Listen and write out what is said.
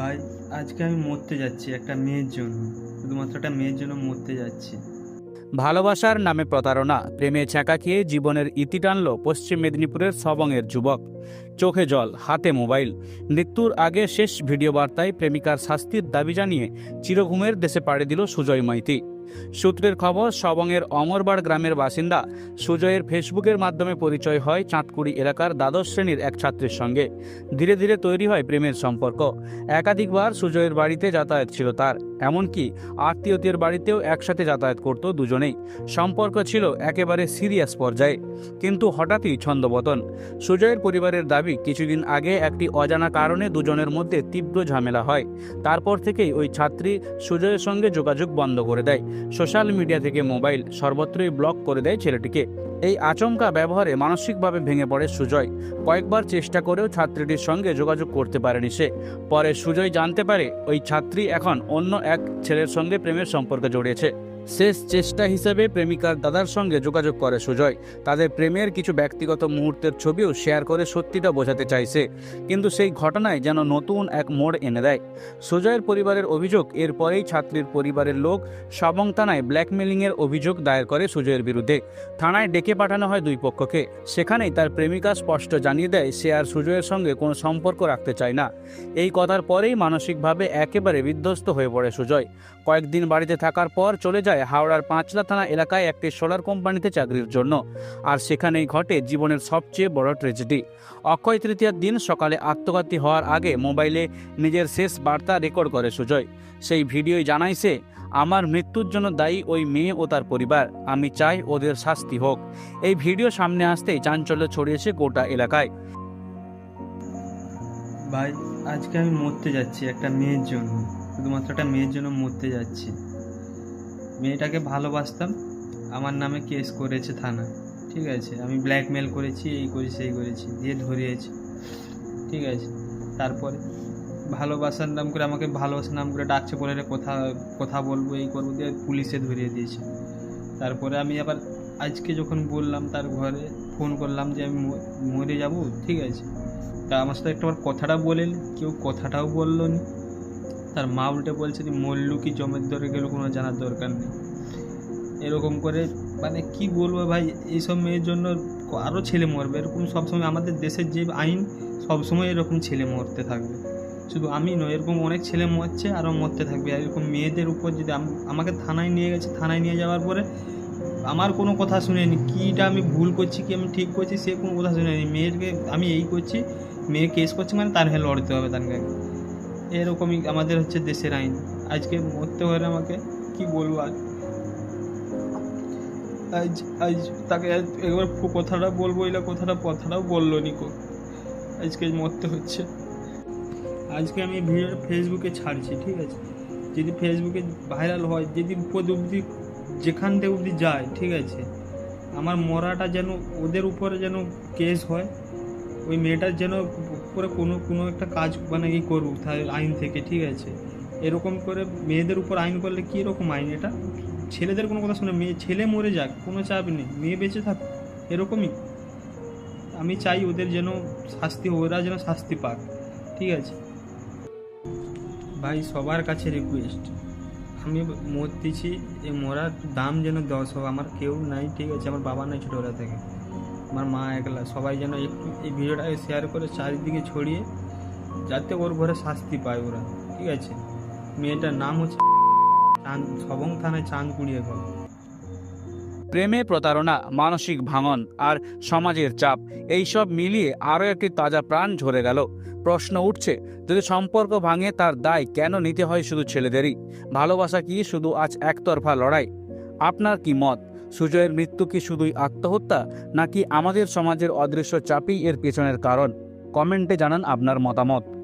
ভাই, আজকে আমি মরতে যাচ্ছি একটা মেয়ের জন্য। শুধুমাত্র একটা মেয়ের জন্য মরতে যাচ্ছি। ভালোবাসার নামে প্রতারণা, প্রেমে ছ্যাঁকা খেয়ে জীবনের ইতি টানল পশ্চিম মেদিনীপুরের সবংয়ের যুবক। চোখে জল, হাতে মোবাইল। মৃত্যুর আগে শেষ ভিডিও বার্তায় প্রেমিকার শাস্তির দাবি জানিয়ে চিরঘুমের দেশে পাড়ি দিল সুজয় মাইতি। সূত্রের খবর, সবংয়ের অমরবাড় গ্রামের বাসিন্দা সুজয়ের ফেসবুকের মাধ্যমে পরিচয় হয় চাঁদকুড়ি এলাকার দ্বাদশ শ্রেণির এক ছাত্রীর সঙ্গে। ধীরে ধীরে তৈরি হয় প্রেমের সম্পর্ক। একাধিকবার সুজয়ের বাড়িতে যাতায়াত ছিল তার। এমনকি আত্মীয়দের বাড়িতেও একসাথে যাতায়াত করত দুজনেই। সম্পর্ক ছিল একেবারে সিরিয়াস পর্যায়ে। কিন্তু হঠাৎই ছন্দপতন। সুজয়ের পরিবারের দাবি, কিছুদিন আগে একটি অজানা কারণে দুজনের মধ্যে তীব্র ঝামেলা হয়। তারপর থেকেই ওই ছাত্রী সুজয়ের সঙ্গে যোগাযোগ বন্ধ করে দেয়। সোশ্যাল মিডিয়া থেকে মোবাইল সর্বত্রই ব্লক করে দেয় ছেলেটিকে। এই আচমকা ব্যবহারে মানসিকভাবে ভেঙে পড়ে সুজয়। কয়েকবার চেষ্টা করেও ছাত্রীটির সঙ্গে যোগাযোগ করতে পারেনি সে। পরে সুজয় জানতে পারে, ওই ছাত্রী এখন অন্য এক ছেলের সঙ্গে প্রেমের সম্পর্কে জড়িয়েছে। শেষ চেষ্টা হিসেবে প্রেমিকার দাদার সঙ্গে যোগাযোগ করে সুজয়। তাদের প্রেমের কিছু ব্যক্তিগত মুহূর্তের ছবিও শেয়ার করে সত্যিটা বোঝাতে চাইছে। কিন্তু সেই ঘটনায় যেন নতুন এক মোড় এনে দেয়। সুজয়ের পরিবারের অভিযোগ, এরপরেই ছাত্রীর পরিবারের লোক সবং থানায় ব্ল্যাকমেলিংয়ের অভিযোগ দায়ের করে সুজয়ের বিরুদ্ধে। থানায় ডেকে পাঠানো হয় দুই পক্ষকে। সেখানেই তার প্রেমিকা স্পষ্ট জানিয়ে দেয়, সে আর সুজয়ের সঙ্গে কোনো সম্পর্ক রাখতে চায় না। এই কথার পরেই মানসিকভাবে একেবারে বিধ্বস্ত হয়ে পড়ে সুজয়। কয়েকদিন বাড়িতে থাকার পর চলে যায় হাওড়ার পাঁচলা থানা এলাকায় একটি সোলার কোম্পানিতে চাকরির জন্য, আর সেখানেই ঘটে জীবনের সবচেয়ে বড় ট্রেজেডি অক্ষয় তৃতীয়ার দিন সকালে আত্মঘাতী হওয়ার আগে মোবাইলে নিজের শেষ বার্তা রেকর্ড করে সুজয়। সেই ভিডিওয় জানায় সে আমার মৃত্যুর জন্য দায়ী ওই মেয়ে ও তার পরিবার। আমি চাই ওদের শাস্তি হোক। এই ভিডিও সামনে আসতেই চাঞ্চল্য ছড়িয়েছে গোটা এলাকায়। ভাই, আজকে আমি মরতে যাচ্ছি একটা মেয়ের জন্য। শুধুমাত্র একটা মেয়ের জন্য মরতে যাচ্ছি। মেয়েটাকে ভালোবাসতাম। আমার নামে কেস করেছে থানা ঠিক আছে, আমি ব্ল্যাকমেল করেছি, এই করেছি, সেই করেছি, দিয়ে ধরিয়েছি। ঠিক আছে, তারপরে ভালোবাসার নাম করে আমাকে ভালোবাসার নাম করে ডাকছে বলে কথা কথা বলব, এই করব? দিয়ে পুলিশে ধরিয়ে দিয়েছে। তারপরে আমি আবার আজকে যখন বললাম তার ঘরে, ফোন করলাম যে আমি মরে যাব, ঠিক আছে। তা আমার সাথে একটাবার কথাটা বলেন কেউ কথাটাও বলল নি। তার মা উল্টে বলছে যে, মল্লু কি জমের দরে গেল কোনো জানার দরকার নেই। এরকম করে মানে কি বলব ভাই, এইসব মেয়ের জন্য আরও ছেলে মরবে। এরকম সবসময় আমাদের দেশের যে আইন, সবসময় এরকম ছেলে মরতে থাকবে। শুধু আমি নয়, এরকম অনেক ছেলে মরছে আরও মরতে থাকবে। আর এরকম মেয়েদের উপর যদি আম- আমাকে থানায় নিয়ে গেছে, থানায় নিয়ে যাওয়ার পরে আমার কোনো কথা শুনেনি। কীটা আমি ভুল করছি, কি আমি ঠিক করছি, সে কোনো কথা শুনেনি। মেয়েকে আমি এই করছি, মেয়ে কেস করছে মানে তার হয়ে লড়তে হবে তাকে এরকমই আমাদের হচ্ছে দেশের আইন। আজকে মরতে হলে আমাকে কি বলব আর? আজ আজ তাকে একবার কথাটা বলব, এলা কথাটা কথাটাও বলল নিকো। আজকে মরতে হচ্ছে। আজকে আমি ভিডিওটা ফেসবুকে ছাড়ছি, ঠিক আছে? যদি ফেসবুকে ভাইরাল হয়, যদি পদ অবধি, যেখান থেকে অবধি যায়, ঠিক আছে? আমার মরাটা যেন ওদের উপরে যেন কেস হয়, ওই মেয়েটার যেন উপরে কোনো কোনো একটা কাজ মানে ই করুক তাহলে আইন থেকে, ঠিক আছে? এরকম করে মেয়েদের উপর আইন করলে কী রকম আইন এটা? ছেলেদের কোনো কথা শুনে, মেয়ে, ছেলে মরে যাক, কোনো চাপ নেই, মেয়ে বেঁচে থাক, এরকমই। আমি চাই ওদের যেন শাস্তি, ওরা যেন শাস্তি পাক, ঠিক আছে? ভাই, সবার কাছে রিকোয়েস্ট আমি মরতেছি এ মরার দাম যেন দশ সব আমার কেউ নাই, ঠিক আছে? আমার বাবা নাই ছোটোবেলা থেকে। আমার মা একলা। সবাই যেন একটু এই ভিডিওটাকে শেয়ার করে চারিদিকে ছড়িয়ে যাতে ওর ঘরে শাস্তি পায় ওরা। ঠিক আছে? মেয়েটার নাম হচ্ছে চাঁদ সবং থানায় চাঁদকুড়ি এখন প্রেমে প্রতারণা, মানসিক ভাঙন আর সমাজের চাপ, এইসব মিলিয়ে আরও একটি তাজা প্রাণ ঝরে গেল। প্রশ্ন উঠছে, যদি সম্পর্ক ভাঙে তার দায় কেন নিতে হয় শুধু ছেলেদেরই? ভালোবাসা কি শুধু আজ একতরফা লড়াই? আপনার কি মত? সুজয়ের মৃত্যু কি শুধুই আত্মহত্যা, নাকি আমাদের সমাজের অদৃশ্য চাপই এর পেছনের কারণ? কমেন্টে জানান আপনার মতামত।